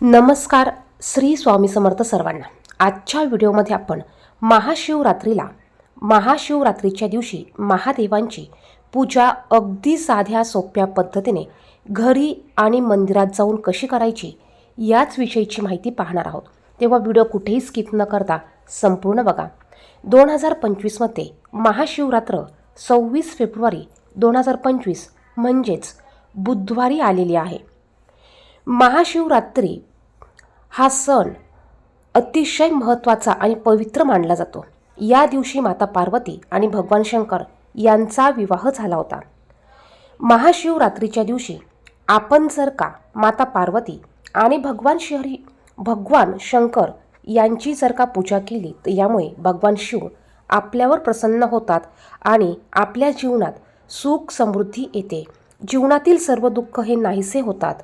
नमस्कार श्री स्वामी समर्थ सर्वांना. आजच्या व्हिडिओमध्ये आपण महाशिवरात्रीला महाशिवरात्रीच्या दिवशी महादेवांची पूजा अगदी साध्या सोप्या पद्धतीने घरी आणि मंदिरात जाऊन कशी करायची याच विषयीची माहिती पाहणार आहोत. तेव्हा व्हिडिओ कुठेही स्किप न करता संपूर्ण बघा. दोन हजार पंचवीसमध्ये महाशिवरात्र सव्वीस फेब्रुवारी दोन हजार पंचवीस म्हणजेच बुधवारी आलेली आहे. महाशिवरात्री हा सण अतिशय महत्त्वाचा आणि पवित्र मानला जातो. या दिवशी माता पार्वती आणि भगवान शंकर यांचा विवाह झाला होता. महाशिवरात्रीच्या दिवशी आपण जर का माता पार्वती आणि भगवान शहरी भगवान शंकर यांची जर का पूजा केली तर यामुळे भगवान शिव आपल्यावर प्रसन्न होतात आणि आपल्या जीवनात सुख समृद्धी येते. जीवनातील सर्व दुःख हे नाहीसे होतात.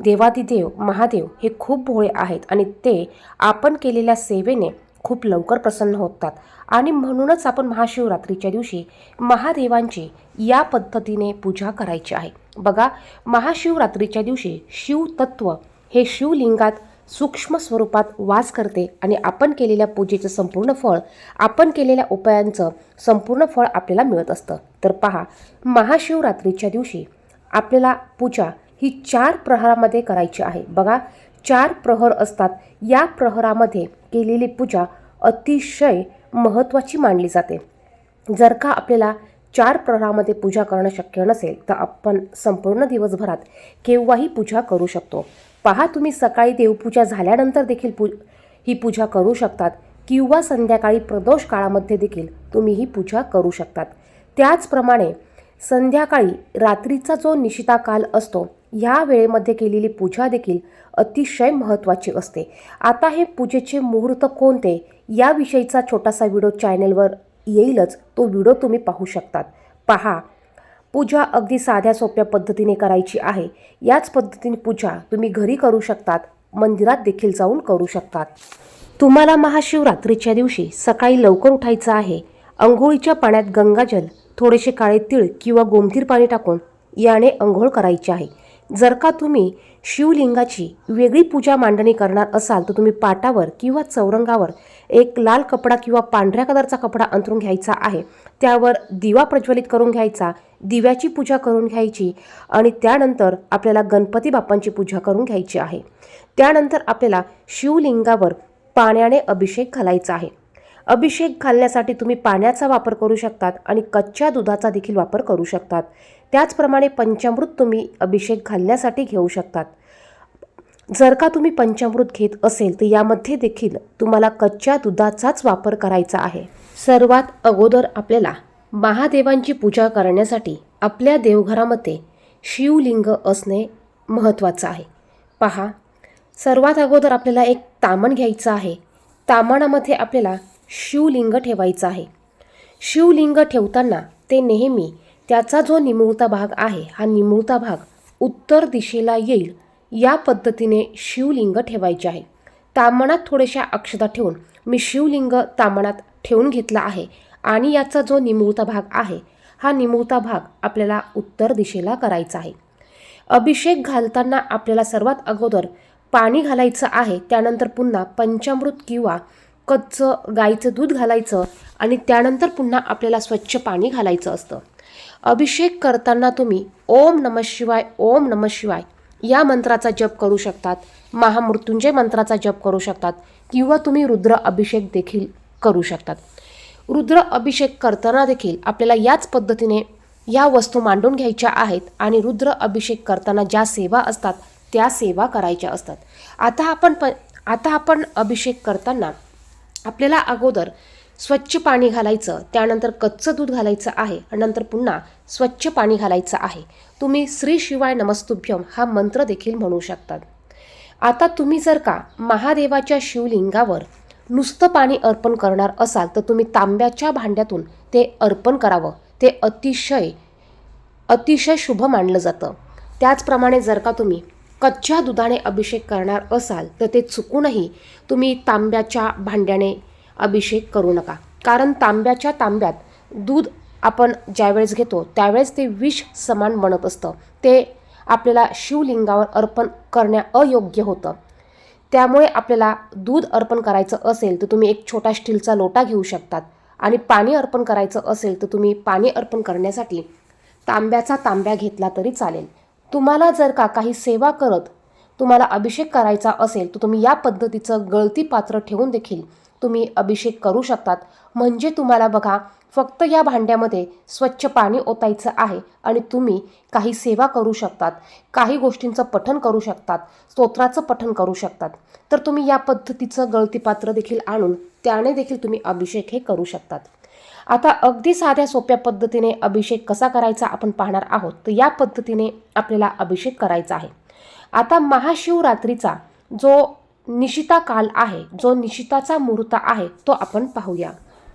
देवादिदेव महादेव हे खूप भोळे आहेत आणि ते आपण केलेल्या सेवेने खूप लवकर प्रसन्न होतात. आणि म्हणूनच आपण महाशिवरात्रीच्या दिवशी महादेवांची या पद्धतीने पूजा करायची आहे. बघा महाशिवरात्रीच्या दिवशी शिवतत्व हे शिवलिंगात सूक्ष्म स्वरूपात वास करते आणि आपण केलेल्या पूजेचं संपूर्ण फळ आपण केलेल्या उपायांचं संपूर्ण फळ आपल्याला मिळत असतं. तर पहा महाशिवरात्रीच्या दिवशी आपल्याला पूजा ही चार प्रहरामध्ये करायची आहे. बघा चार प्रहर असतात. या प्रहरामध्ये केलेली पूजा अतिशय महत्त्वाची मानली जाते. जर का आपल्याला चार प्रहरामध्ये पूजा करणं शक्य नसेल तर आपण संपूर्ण दिवसभरात केव्हाही पूजा करू शकतो. पहा तुम्ही सकाळी देवपूजा झाल्यानंतर देखील पू ही पूजा करू शकतात किंवा संध्याकाळी प्रदोष काळामध्ये देखील तुम्ही ही पूजा करू शकतात. त्याचप्रमाणे संध्याकाळी रात्रीचा जो निशिता काल असतो या वेळेमध्ये केलेली पूजा देखील अतिशय महत्त्वाची असते. आता हे पूजेचे मुहूर्त कोणते? याविषयीचा छोटासा व्हिडिओ चॅनेलवर येईलच. तो व्हिडिओ तुम्ही पाहू शकतात. पहा. पूजा अगदी साध्या सोप्या पद्धतीने करायची आहे. याच पद्धतीने पूजा तुम्ही घरी करू शकतात. मंदिरात देखील जाऊन करू शकतात. तुम्हाला महाशिवरात्रीच्या दिवशी सकाळी लवकर उठायचं आहे. अंघोळीच्या पाण्यात गंगाजल थोडेसे काळे तीळ किंवा गोमतीर पाणी टाकून याने अंघोळ करायची आहे. जर का तुम्ही शिवलिंगाची वेगळी पूजा मांडणी करणार असाल तर तुम्ही पाटावर किंवा चौरंगावर एक लाल कपडा किंवा पांढऱ्या कलरचा कपडा अंतरून घ्यायचा आहे. त्यावर दिवा प्रज्वलित करून घ्यायचा दिव्याची पूजा करून घ्यायची आणि त्यानंतर आपल्याला गणपती बाप्पांची पूजा करून घ्यायची आहे. त्यानंतर आपल्याला शिवलिंगावर पाण्याने अभिषेक घालायचा आहे. अभिषेक घालण्यासाठी तुम्ही पाण्याचा वापर करू शकतात आणि कच्च्या दुधाचा देखील वापर करू शकतात. त्याचप्रमाणे पंचामृत तुम्ही अभिषेक घालण्यासाठी घेऊ शकतात. जर का तुम्ही पंचामृत घेत असेल तर यामध्ये देखील तुम्हाला कच्च्या दुधाचाच वापर करायचा आहे. सर्वात अगोदर आपल्याला महादेवांची पूजा करण्यासाठी आपल्या देवघरामध्ये शिवलिंग असणे महत्त्वाचं आहे. पहा सर्वात अगोदर आपल्याला एक तामण घ्यायचं आहे. तामणामध्ये आपल्याला शिवलिंग ठेवायचं आहे. शिवलिंग ठेवताना ते नेहमी त्याचा जो निमुळता भाग आहे हा निमुळता भाग उत्तर दिशेला येईल या पद्धतीने शिवलिंग ठेवायचे आहे. तामणात थोड्याशा अक्षता ठेवून मी शिवलिंग तामणात ठेवून घेतला आहे आणि याचा जो निमुळता भाग आहे हा निमुळता भाग आपल्याला उत्तर दिशेला करायचा आहे. अभिषेक घालताना आपल्याला सर्वात अगोदर पाणी घालायचं आहे त्यानंतर पुन्हा पंचामृत किंवा कच्चं गाईचं दूध घालायचं आणि त्यानंतर पुन्हा आपल्याला स्वच्छ पाणी घालायचं असतं. अभिषेक करताना तुम्ही ओम नम शिवाय ओम नम शिवाय या मंत्राचा जप करू शकतात. महामृत्युंजय मंत्राचा जप करू शकतात. किंवा तुम्ही रुद्र अभिषेक देखील करू शकतात. रुद्र अभिषेक करताना देखील आपल्याला याच पद्धतीने या वस्तू मांडून घ्यायच्या आहेत आणि रुद्र अभिषेक करताना ज्या सेवा असतात त्या सेवा करायच्या असतात. आता आपण प आता आपण अभिषेक करताना आपल्याला अगोदर स्वच्छ पाणी घालायचं त्यानंतर कच्चं दूध घालायचं आहे आणि नंतर पुन्हा स्वच्छ पाणी घालायचं आहे. तुम्ही श्री शिवाय नमस्तुभ्यम हा मंत्र देखील म्हणू शकतात. आता तुम्ही जर का महादेवाच्या शिवलिंगावर नुसतं पाणी अर्पण करणार असाल तर तुम्ही तांब्याच्या भांड्यातून ते अर्पण करावं. ते अतिशय अतिशय शुभ मानलं जातं. त्याचप्रमाणे जर का तुम्ही कच्च्या दुधाने अभिषेक करणार असाल तर ते चुकूनही तुम्ही तांब्याच्या भांड्याने अभिषेक करू नका. कारण तांब्याच्या तांब्यात दूध आपण ज्यावेळेस घेतो त्यावेळेस ते विष समान बनत असतं. ते आपल्याला शिवलिंगावर अर्पण करण्या अयोग्य होतं. त्यामुळे आपल्याला दूध अर्पण करायचं असेल तर तुम्ही एक छोटा स्टीलचा लोटा घेऊ शकतात. आणि पाणी अर्पण करायचं असेल तर तुम्ही पाणी अर्पण करण्यासाठी तांब्याचा तांब्या घेतला तरी चालेल. तुम्हाला जर का काही सेवा करत तुम्हाला अभिषेक करायचा असेल तर तुम्ही या पद्धतीचं गळती पात्र ठेवून देखील तुम्ही अभिषेक करू शकतात. म्हणजे तुम्हाला बघा फक्त या भांड्यामध्ये स्वच्छ पाणी ओतायचं आहे आणि तुम्ही काही सेवा करू शकतात काही गोष्टींचं पठन करू शकतात स्तोत्राचं पठन करू शकतात. तर तुम्ही या पद्धतीचं गळतीपात्र देखील आणून त्याने देखील तुम्ही अभिषेक हे करू शकतात. आता अगदी साध्या सोप्या पद्धतीने अभिषेक कसा करायचा आपण पाहणार आहोत. तर या पद्धतीने आपल्याला अभिषेक करायचा आहे. आता महाशिवरात्रीचा जो निशिता काल आहे जो निशिताचा मुहूर्त आहे तो आपण पाहूया.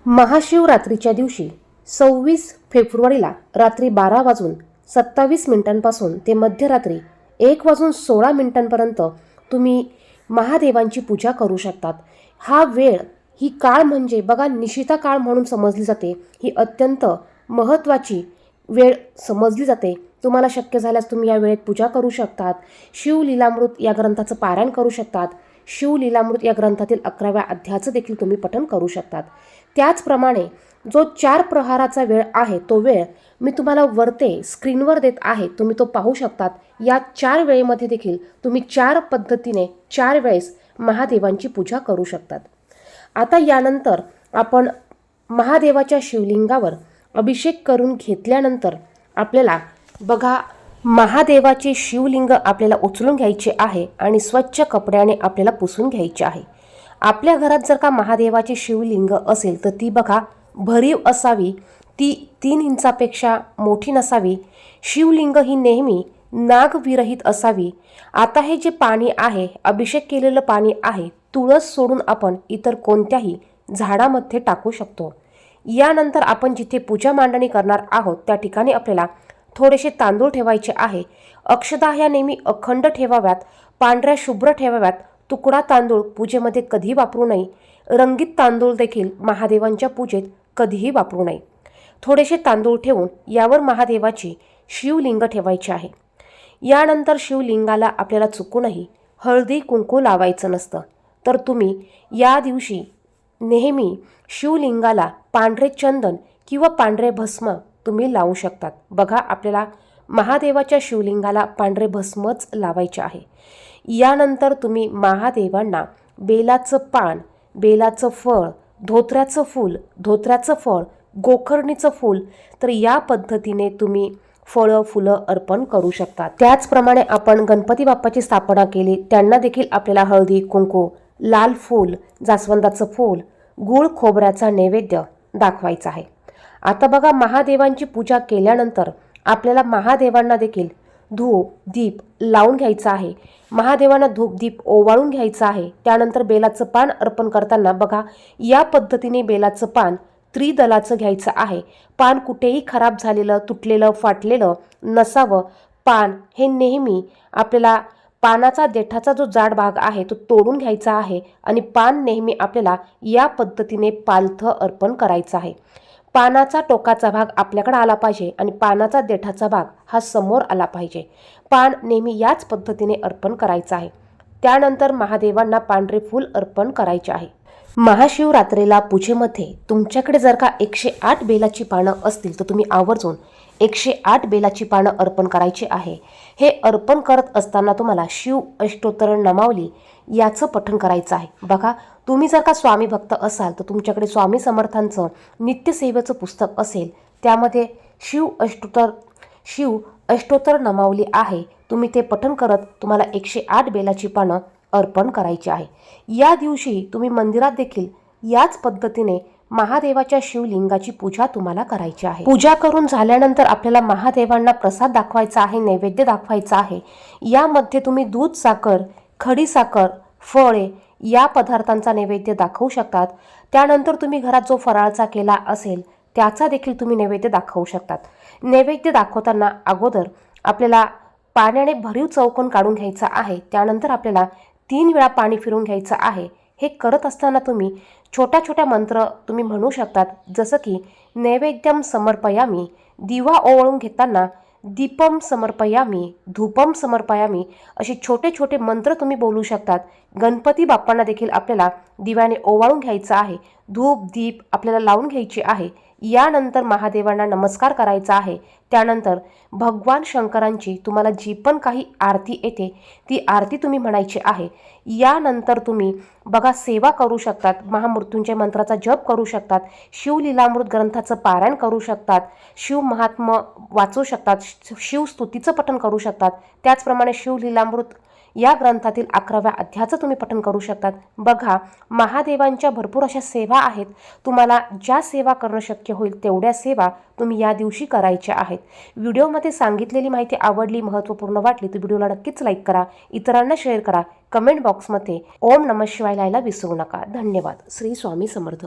महाशिवरात्रीच्या दिवशी सव्वीस फेब्रुवारीला रात्री बारा वाजून सत्तावीस मिनिटांपासून ते मध्यरात्री एक वाजून सोळा मिनिटांपर्यंत तुम्ही महादेवांची पूजा करू शकतात. हा वेळ ही काळ म्हणजे बघा निशिता काळ म्हणून समजली जाते. ही अत्यंत महत्त्वाची वेळ समजली जाते. तुम्हाला शक्य झाल्यास तुम्ही या वेळेत पूजा करू शकतात. शिवलीलामृत या ग्रंथाचं पारायण करू शकतात. शिवलीलामृत या ग्रंथातील अकराव्या अध्यायाचं देखील तुम्ही पठन करू शकतात. त्याचप्रमाणे जो चार प्रहाराचा वेळ आहे तो वेळ मी तुम्हाला वरते स्क्रीनवर देत आहे तुम्ही तो पाहू शकतात. या चार वेळेमध्ये देखील तुम्ही चार पद्धतीने चार वेळेस महादेवांची पूजा करू शकतात. आता यानंतर आपण महादेवाच्या शिवलिंगावर अभिषेक करून घेतल्यानंतर आपल्याला बघा महादेवाचे शिवलिंग आपल्याला उचलून घ्यायचे आहे आणि स्वच्छ कपड्याने आपल्याला पुसून घ्यायचे आहे. आपल्या घरात जर का महादेवाचे शिवलिंग असेल तर ती बघा भरीव असावी ती तीन इंचापेक्षा मोठी नसावी. शिवलिंग ही नेहमी नागविरहित असावी. आता हे जे पाणी आहे अभिषेक केलेलं पाणी आहे तुळस सोडून आपण इतर कोणत्याही झाडामध्ये टाकू शकतो. यानंतर आपण जिथे पूजा मांडणी करणार आहोत त्या ठिकाणी आपल्याला थोडेसे तांदूळ ठेवायचे आहे. अक्षदा ह्या नेहमी अखंड ठेवाव्यात पांढऱ्या शुभ्र ठेवाव्यात. तुकडा तांदूळ पूजेमध्ये कधीही वापरू नये. रंगीत तांदूळ देखील महादेवांच्या पूजेत कधीही वापरू नये. थोडेसे तांदूळ ठेवून यावर महादेवाची शिवलिंग ठेवायचे आहे. यानंतर शिवलिंगाला आपल्याला चुकूनही हळदी कुंकू लावायचं नसतं. तर तुम्ही या दिवशी नेहमी शिवलिंगाला पांढरे चंदन किंवा पांढरे भस्म तुम्ही लावू शकतात. बघा आपल्याला महादेवाच्या शिवलिंगाला पांढरे भस्मच लावायचे आहे. यानंतर तुम्ही महादेवांना बेलाचं पान बेलाचं फळ धोत्र्याचं फूल धोत्र्याचं फळ गोखर्णीचं फूल तर या पद्धतीने तुम्ही फळं फुलं अर्पण करू शकता त्याचप्रमाणे आपण गणपती बाप्पाची स्थापना केली त्यांना देखील आपल्याला हळदी कुंकू लाल फूल जास्वंदाचं फूल गुळ खोबऱ्याचा नैवेद्य दाखवायचा आहे. आता बघा महादेवांची पूजा केल्यानंतर आपल्याला महादेवांना देखील धूप दीप लावून घ्यायचा आहे. महादेवांना धूप दीप ओवाळून घ्यायचं आहे. त्यानंतर बेलाचं पान अर्पण करताना बघा या पद्धतीने बेलाचं पान त्रिदलाचं घ्यायचं आहे. पान कुठेही खराब झालेलं तुटलेलं फाटलेलं नसावं. पान हे नेहमी आपल्याला पानाचा देठाचा जो जाड भाग आहे तो तोडून घ्यायचा आहे आणि पान नेहमी आपल्याला या पद्धतीने पालथं अर्पण करायचं आहे. पानाचा टोकाचा भाग आपल्याकडे आला पाहिजे आणि पानाचा देठाचा भाग हा समोर आला पाहिजे. पान नेहमी याच पद्धतीने अर्पण करायचं आहे. त्यानंतर महादेवांना पांढरे फूल अर्पण करायचे आहे. महाशिवरात्रीला पूजेमध्ये तुमच्याकडे जर का एकशे आठ बेलाची पानं असतील तर तुम्ही आवर्जून एकशे आठ बेलाची पानं अर्पण करायची आहे. हे अर्पण करत असताना तुम्हाला शिव अष्टोत्तर नमावली याचं पठण करायचं आहे. बघा तुम्ही जर का स्वामी भक्त असाल तर तुमच्याकडे स्वामी समर्थांचं नित्यसेवेचं पुस्तक असेल त्यामध्ये शिव अष्टोत्तर शिव अष्टोत्तर नमावली आहे. तुम्ही ते पठण करत तुम्हाला एकशे आठ बेलाची पानं अर्पण करायची आहे. या दिवशी तुम्ही मंदिरात देखील याच पद्धतीने महादेवाच्या शिवलिंगाची पूजा तुम्हाला करायची आहे. पूजा करून झाल्यानंतर आपल्याला महादेवांना प्रसाद दाखवायचा आहे नैवेद्य दाखवायचा आहे. यामध्ये तुम्ही दूध साखर खडी साखर फळे या पदार्थांचा नैवेद्य दाखवू शकतात. त्यानंतर तुम्ही घरात जो फराळचा केला असेल त्याचा देखील तुम्ही नैवेद्य दाखवू शकतात. नैवेद्य दाखवताना अगोदर आपल्याला पाण्याने भरीव चौकोन काढून घ्यायचा आहे. त्यानंतर आपल्याला तीन वेळा पाणी फिरून घ्यायचं आहे. हे करत असताना तुम्ही छोट्या छोट्या मंत्र तुम्ही म्हणू शकतात. जसं की नैवेद्यम समर्पयामी दिवा ओवाळून घेताना दीपम समर्पयामी धूपम समर्पयामी असे छोटे छोटे मंत्र तुम्ही बोलू शकतात. गणपती बाप्पांना देखील आपल्याला दिव्याने ओवाळून घ्यायचं आहे. धूप दीप आपल्याला लावून घ्यायची आहे. यानंतर महादेवांना नमस्कार करायचा आहे. त्यानंतर भगवान शंकरांची तुम्हाला जी पण काही आरती येते ती आरती तुम्ही म्हणायची आहे. यानंतर तुम्ही बघा सेवा करू शकतात महामृत्यूंजय मंत्राचा जप करू शकतात शिवलीलामृत ग्रंथाचं पारायण करू शकतात शिव महात्म वाचू शकतात शिवस्तुतीचं पठण करू शकतात. त्याचप्रमाणे शिवलीलामृत या ग्रंथातील अकराव्या अध्यायाचं तुम्ही पठन करू शकतात. बघा महादेवांच्या भरपूर अशा सेवा आहेत. तुम्हाला ज्या सेवा करणं शक्य होईल तेवढ्या सेवा तुम्ही या दिवशी करायच्या आहेत. व्हिडिओमध्ये सांगितलेली माहिती आवडली महत्त्वपूर्ण वाटली तर व्हिडिओला नक्कीच लाईक करा इतरांना शेअर करा. कमेंट बॉक्समध्ये ओम नम शिवाय लिहायला विसरू नका. धन्यवाद. श्री स्वामी समर्थ.